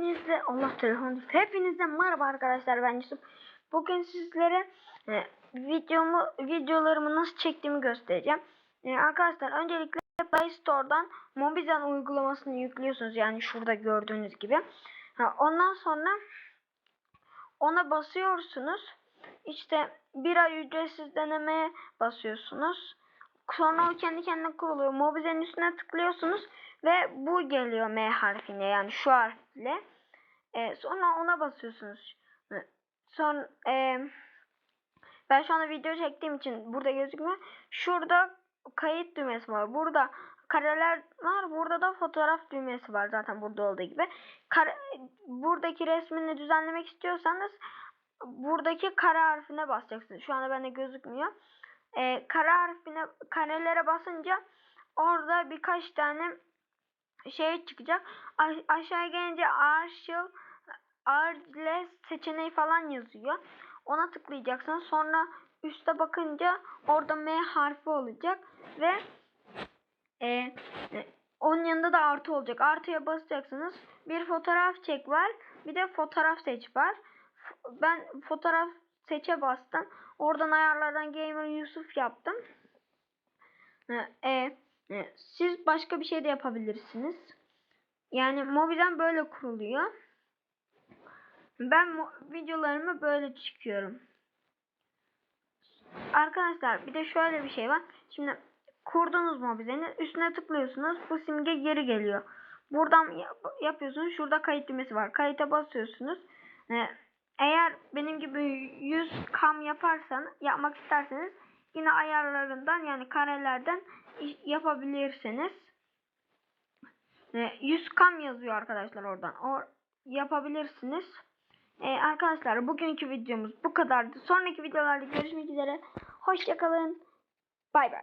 Hepinizle Allah telefon düştü. Hepinizle merhaba arkadaşlar ben Yusuf. Bugün sizlere e, videomu videolarımı nasıl çektiğimi göstereceğim. E, arkadaşlar öncelikle Play Store'dan Mobizen uygulamasını yüklüyorsunuz. Yani şurada gördüğünüz gibi. Ha, ondan sonra ona basıyorsunuz. İşte bir ay ücretsiz denemeye basıyorsunuz. Sonra o kendi kendine kuruluyor. Mobizen'in üstüne tıklıyorsunuz ve bu geliyor M harfine yani şu harfle. Ee, sonra ona basıyorsunuz. Son e, ben şu anda video çektiğim için burada gözükmüyor. Şurada kayıt düğmesi var. Burada kareler var. Burada da fotoğraf düğmesi var zaten burada olduğu gibi. Kare, buradaki resmini düzenlemek istiyorsanız buradaki kare harfine basacaksınız. Şu anda bende gözükmüyor. Ee, kare harfine karelere basınca orada birkaç tane şey çıkacak. A- aşağı gelince Arşil Arles seçeneği falan yazıyor. Ona tıklayacaksınız. Sonra üste bakınca orada M harfi olacak ve e, e, onun yanında da artı olacak. Artıya basacaksınız. Bir fotoğraf çek var. Bir de fotoğraf seç var. Ben fotoğraf seçe bastım. Oradan ayarlardan Gamer Yusuf yaptım. E, siz başka bir şey de yapabilirsiniz. Yani Mobizen böyle kuruluyor. Ben videolarımı böyle çıkıyorum. Arkadaşlar bir de şöyle bir şey var. Şimdi kurdunuz Mobizen'i üstüne tıklıyorsunuz. Bu simge geri geliyor. Buradan yap- yapıyorsunuz. Şurada kayıt düğmesi var. Kayıta basıyorsunuz. Ee, eğer benim gibi 100 kam yaparsan yapmak isterseniz yine ayarlarından yani karelerden yapabilirsiniz. Ee, 100 kam yazıyor arkadaşlar oradan. O yapabilirsiniz. Ee, arkadaşlar bugünkü videomuz bu kadardı. Sonraki videolarda görüşmek üzere. Hoşçakalın. Bay bay.